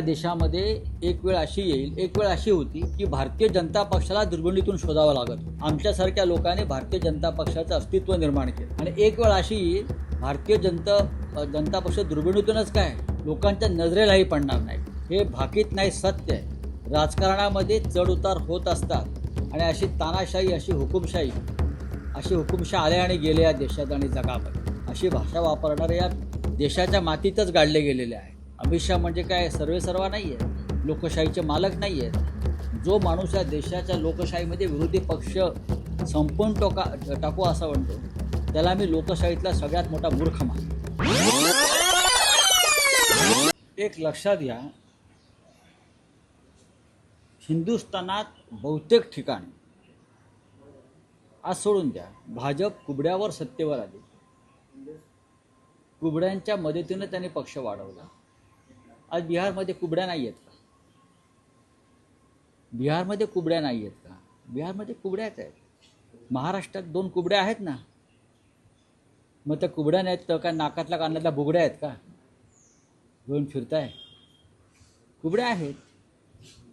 या देशामध्ये एक वेळ अशी येईल एक वेळ अशी होती की भारतीय जनता पक्षाला दुर्बिणीतून शोधावं लागत. आमच्यासारख्या लोकांनी भारतीय जनता पक्षाचं अस्तित्व निर्माण केलं. आणि एक वेळ अशी येईल भारतीय जनता जनता पक्ष दुर्बिणीतूनच काय? लोकांच्या नजरेलाही पडणार नाही. हे भाकीत नाही सत्य आहे. राजकारणामध्ये चढउतार होत असतात. आणि अशी तानाशाही अशी हुकुमशाही अशी हुकुमशाह आल्या आणि गेले या देशात आणि जगामध्ये. अशी भाषा वापरणाऱ्या या देशाच्या मातीतच गाडले गेलेले आहे अमित शहा म्हणजे काय? सर्वे सर्वा नाही आहे लोकशाहीचे मालक नाही आहेत जो माणूस या देशाच्या लोकशाहीमध्ये विरोधी पक्ष संपवून टोका टाकू असं म्हणतो त्याला मी लोकशाहीतला सगळ्यात मोठा मूर्ख मानतो. एक लक्षात घ्या. हिंदुस्थानात बहुतेक ठिकाणी आज सोडून द्या भाजप कुबड्यावर सत्तेवर आली. कुबड्यांच्या मदतीनं त्यांनी पक्ष वाढवला. आज बिहारमध्ये कुबड्या नाही आहेत का? बिहारमध्ये कुबड्या नाही आहेत का? बिहारमध्ये कुबड्याच आहेत. महाराष्ट्रात दोन कुबड्या आहेत ना? मग त्या कुबड्या नाहीत तर काय नाकातल्या कानातल्या बुगड्या आहेत का? घेऊन फिरताय. कुबड्या आहेत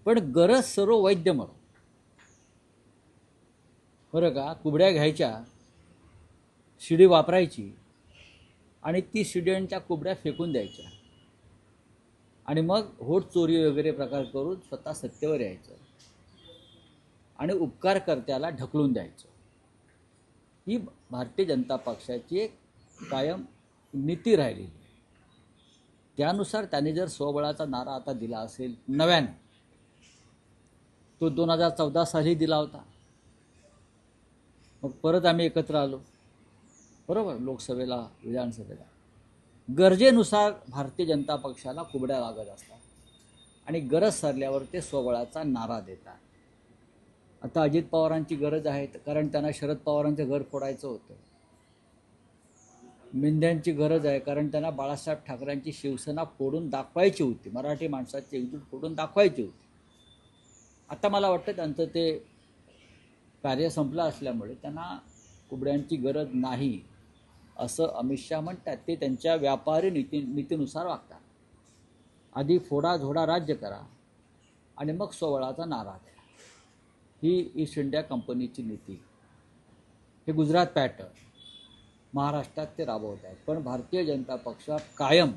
पण गरज सर्व वैद्य मग. बरं का? कुबड्या घ्यायच्या शिडी वापरायची आणि ती शिड्यांच्या कुबड्या फेकून द्यायच्या. आणि मग होट चोरी वगैरे प्रकार करून स्वतः सत्तेवर यायचं. आणि उपकारकर्त्याला ढकलून द्यायचं. ही भारतीय जनता पक्षाची एक कायम नीती राहिलेली आहे. त्यानुसार त्याने जर स्वबळाचा नारा आता दिला असेल नव्यानं तो दोन हजार चौदा साली दिला होता. मग परत आम्ही एकत्र आलो. बरोबर? लोकसभेला विधानसभेला. गरजेनुसार भारतीय जनता पक्षाला कुबड्या लागत असतात. आणि गरज सरल्यावर ते स्वबळाचा नारा देतात. आता अजित पवारांची गरज आहे कारण त्यांना शरद पवारांचं घर फोडायचं होतं. मिंद्यांची गरज आहे कारण त्यांना बाळासाहेब ठाकरेंची शिवसेना फोडून दाखवायची होती. मराठी माणसाची एकजूट फोडून दाखवायची होती. आता मला वाटतं त्यांचं ते कार्य संपलं असल्यामुळे त्यांना कुबड्यांची गरज नाही. असं अमित शहा म्हणतात. ते त्यांच्या व्यापारी नीती नीतीनुसार वागतात. आधी फोडाझोडा राज्य करा आणि मग सोवळाचा नारा द्या. ही ईस्ट इंडिया कंपनीची नीती. हे गुजरात पॅटर्न महाराष्ट्रात ते राबवत आहेत. पण भारतीय जनता पक्ष कायम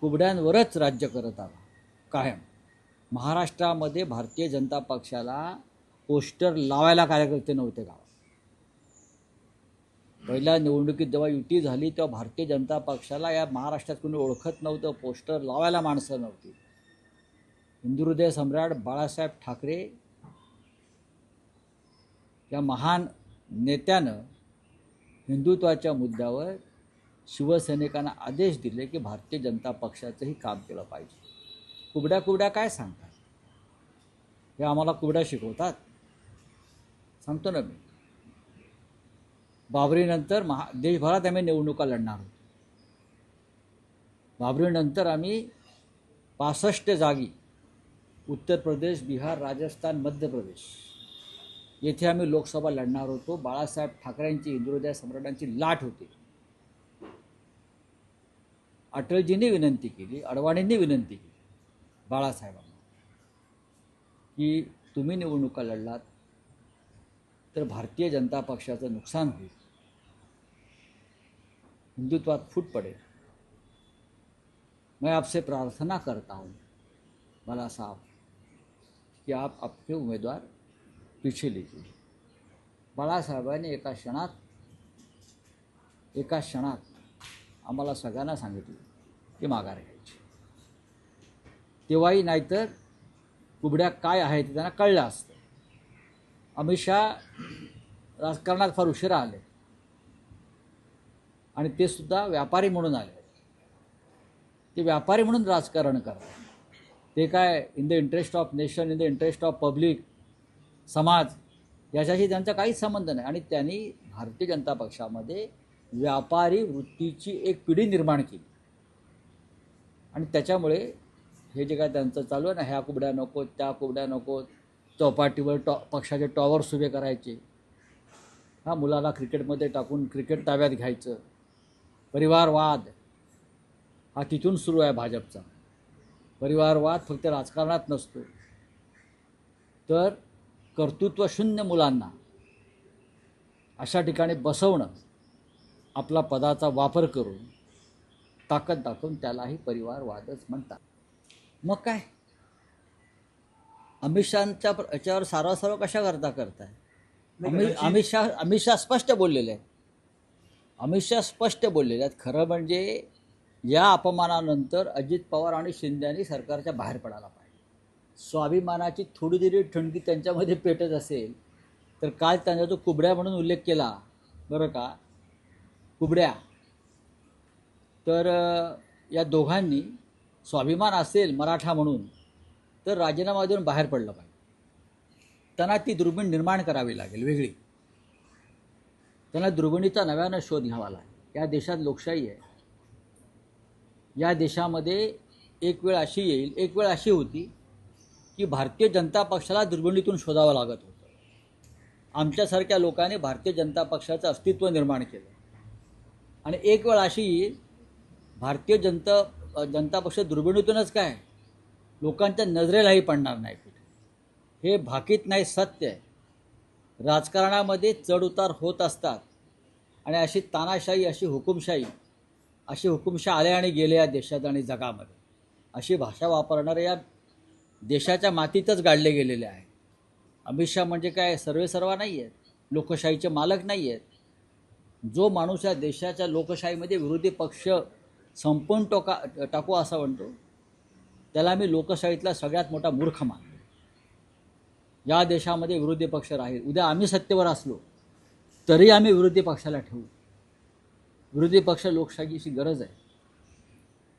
कुबड्यांवरच राज्य करत आला. कायम. महाराष्ट्रामध्ये भारतीय जनता पक्षाला पोस्टर लावायला कार्यकर्ते नव्हते गावात. पहिल्या निवडणुकीत जेव्हा युती झाली तेव्हा भारतीय जनता पक्षाला या महाराष्ट्रात कोणी ओळखत नव्हतं पोस्टर लावायला माणसं नव्हती. हिंदुहृदय सम्राट बाळासाहेब ठाकरे या महान नेत्यानं हिंदुत्वाच्या मुद्द्यावर शिवसैनिकांना आदेश दिले की भारतीय जनता पक्षाचंही काम केलं पाहिजे. कुबड्या कुबड्या काय सांगतात? हे आम्हाला कुबड्या शिकवतात? सांगतो ना मी. बाबरीनंतर महा देशभरात आम्ही निवडणुका लढणार होतो बाबरीनंतर आम्ही पासष्ट जागी उत्तर प्रदेश बिहार राजस्थान मध्य प्रदेश येथे आम्ही लोकसभा लढणार होतो. बाळासाहेब ठाकरेंची इंद्रोदय सम्राटांची लाट होती. अटलजींनी विनंती केली अडवाणींनी विनंती केली बाळासाहेबांना की तुम्ही निवडणुका लढलात तर भारतीय जनता पक्षाचं नुकसान होईल. हिंदुत्वात फूट पडेल. मैं आपसे प्रार्थना करता हूँ बाला साहब कि आप आपके उमेदवार पीछे लीजिए। बाळासाहेबांनी एका क्षणात एका क्षणात आम्हाला सगळ्यांना सांगितलं की माघार घ्यायची. तेव्हाही नाहीतर कुबड्या काय आहेत ते त्यांना कळलं असतं. अमित शहा राजकारणात फार उशिरा आले. आणि ते सुद्धा व्यापारी म्हणून आले. ते व्यापारी म्हणून राजकारण करतात. ते काय in the interest of nation in the interest of public समाज याच्याशी त्यांचा काहीच संबंध नाही. आणि त्यांनी भारतीय जनता पक्षामध्ये व्यापारी वृत्तीची एक पिढी निर्माण केली. आणि त्याच्यामुळे हे जे काय त्यांचं चालू आहे ना ह्या कुबड्या नको त्या कुबड्या नको चौपाटीवर टॉ पक्षाचे टॉवर्स उभे करायचे. हा मुलाला क्रिकेटमध्ये टाकून क्रिकेट ताब्यात घ्यायचं. परिवारवाद. हा तिथून सुरू आहे भाजपचा. परिवारवाद फक्त राजकारणात नसतो. तर कर्तृत्वशून्य मुलांना. अशा ठिकाणी बसवणं आपला पदाचा वापर करून ताकद दाखवून त्यालाही परिवारवादच म्हणतात. मग काय? अमित शहाच्या याच्यावर सारवा सर्व कशा करता करताय? अमित अमित शहा अमित शहा स्पष्ट बोललेले आहेत. अमित शहा स्पष्ट बोललेले आहेत. खरं म्हणजे या अपमानानंतर अजित पवार आणि शिंदेनी सरकारच्या बाहेर पडायला पाहिजे. स्वाभिमानाची थोडी जरी ठणकी त्यांच्यामध्ये पेटत असेल तर काल त्यांचा जो कुबड्या म्हणून उल्लेख केला बरं का? कुबड्या. तर या दोघांनी स्वाभिमान असेल मराठा म्हणून तर राजीनामा देऊन बाहेर पडलं पाहिजे. त्यांना ती दुर्बीण निर्माण करावी लागेल वेगळी. त्यांना दुर्बिणीचा नव्यानं शोध घ्यावा लागेल. या देशात लोकशाही आहे. या देशामध्ये एक वेळ अशी येईल एक वेळ अशी होती की भारतीय जनता पक्षाला दुर्बिणीतून शोधावं लागत होतं. आमच्यासारख्या लोकांनी भारतीय जनता पक्षाचं अस्तित्व निर्माण केलं. आणि एक वेळ अशी भारतीय जनता जनता पक्ष दुर्बिणीतूनच काय? लोकांच्या नजरेलाही पडणार नाही कुठे हे भाकीत नाही सत्य आहे. राजकारणामध्ये चढउतार होत असतात. आणि अशी तानाशाही अशी हुकुमशाही अशी हुकुमशाही आल्या आणि गेल्या या देशात आणि जगामध्ये. अशी भाषा वापरणाऱ्या या देशाच्या मातीतच गाडले गेलेले आहे अमित शहा म्हणजे काय? सर्वे सर्वा नाही आहेत लोकशाहीचे मालक नाही आहेत जो माणूस या देशाच्या लोकशाहीमध्ये विरोधी पक्ष संपवून टोका टाकू असा म्हणतो त्याला मी लोकशाहीतला सगळ्यात मोठा मूर्ख मानतो. या देशामध्ये विरोधी पक्ष राहील. उद्या आम्ही सत्तेवर असलो तरी आम्ही विरोधी पक्षाला ठेवू. विरोधी पक्ष लोकशाहीची गरज आहे.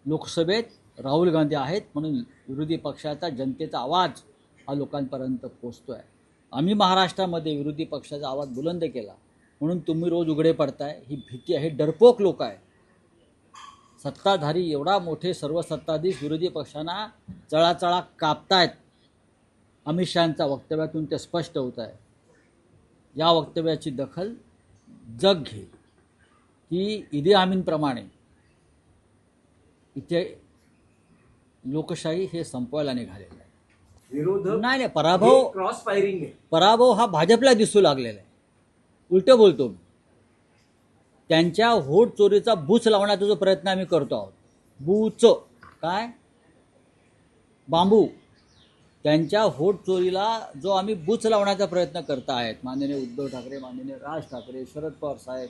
लोकसभेत राहुल गांधी आहेत म्हणून विरोधी पक्षाचा जनतेचा आवाज हा लोकांपर्यंत पोचतो आहे आम्ही महाराष्ट्रामध्ये विरोधी पक्षाचा आवाज बुलंद केला. म्हणून तुम्ही रोज उघडे पडताय. ही भीती आहे डरपोक लोक आहे सत्ताधारी एवढा मोठे सर्व सत्ताधीश विरोधी पक्षांना चळाचळा कापतायत. अमित शहांच्या वक्तव्यातून ते स्पष्ट होत आहे. या वक्तव्याची दखल जग घेईल. की इदी आमीनप्रमाणे इथे लोकशाही हे संपवायला निघालेलं आहे. विरोधक नाही नाही पराभव क्रॉस फायरिंग पराभव हा भाजपला दिसू लागलेला आहे. उलटं बोलतो मी. त्यांच्या होट चोरीचा बूच लावण्याचा जो प्रयत्न आम्ही करतो आहोत. बूच काय? बांबू. त्यांच्या होट चोरीला जो आम्ही बूच लावण्याचा प्रयत्न करत आहेत माननीय उद्धव ठाकरे माननीय राज ठाकरे शरद पवार साहेब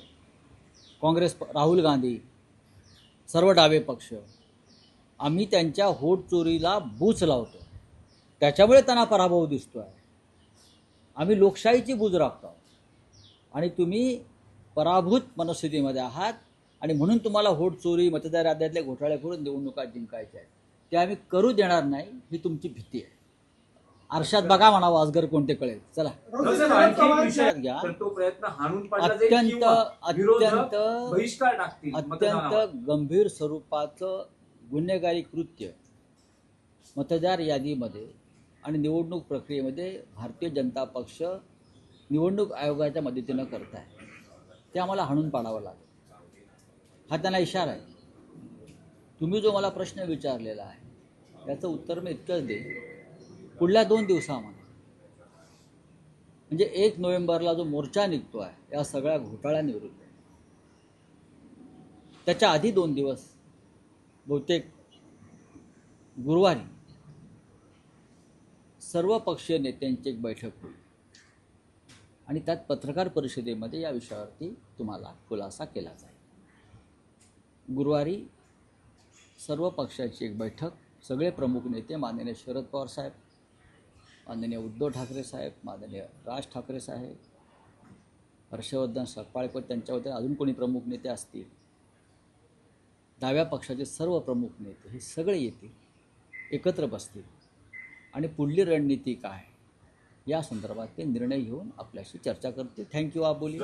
काँग्रेस राहुल गांधी सर्व डावे पक्ष आम्ही त्यांच्या होट चोरीला बूच लावतो. त्याच्यामुळे त्यांना पराभव दिसतो आहे आम्ही लोकशाहीची बूज राखतो आहोत. आणि तुम्ही पराभूत मनस्थितीमध्ये आहात आणि म्हणून तुम्हाला व्होट चोरी मतदार याद्यातले घोटाळे करून निवडणुका जिंकायच्या आहेत. ते आम्ही करू देणार नाही ही तुमची भीती आहे. आरशात बघा म्हणावं आजगर कोणते कळेल. चला. घ्या. तर तो प्रयत्न हाणून पाडला जाईल अत्यंत अत्यंत बहिष्कार टाकतील मतदानावर. अत्यंत गंभीर स्वरूपाचं गुन्हेगारी कृत्य मतदार यादीमध्ये आणि निवडणूक प्रक्रियेमध्ये भारतीय जनता पक्ष निवडणूक आयोगाच्या मदतीनं करत आहे ते आम्हाला हाणून पाडावं लागेल. हा त्यांना इशारा आहे. तुम्ही जो मला प्रश्न विचारलेला आहे याचं उत्तर मी इतकंच देईन. पुढल्या दोन दिवसामध्ये म्हणजे एक नोव्हेंबरला जो मोर्चा निघतो आहे या सगळ्या घोटाळ्यांविरुद्ध. त्याच्या आधी दोन दिवस बहुतेक गुरुवारी सर्व पक्षीय नेत्यांची एक बैठक होईल. आणि त्यात पत्रकार परिषदेमध्ये या विषयावरती तुम्हाला खुलासा केला जाईल. गुरुवारी सर्व पक्षाची एक बैठक सगळे प्रमुख नेते माननीय शरद पवार साहेब माननीय उद्धव ठाकरे साहेब माननीय राज ठाकरे साहेब हर्षवर्धन सकपाळकर त्यांच्यावरती अजून कोणी प्रमुख नेते असतील? डाव्या पक्षाचे सर्व प्रमुख नेते हे सगळे येतील एकत्र बसतील. आणि पुढली रणनीती काय? या संदर्भात ते निर्णय घेऊन आपल्याशी चर्चा करते थँक्यू आबोली.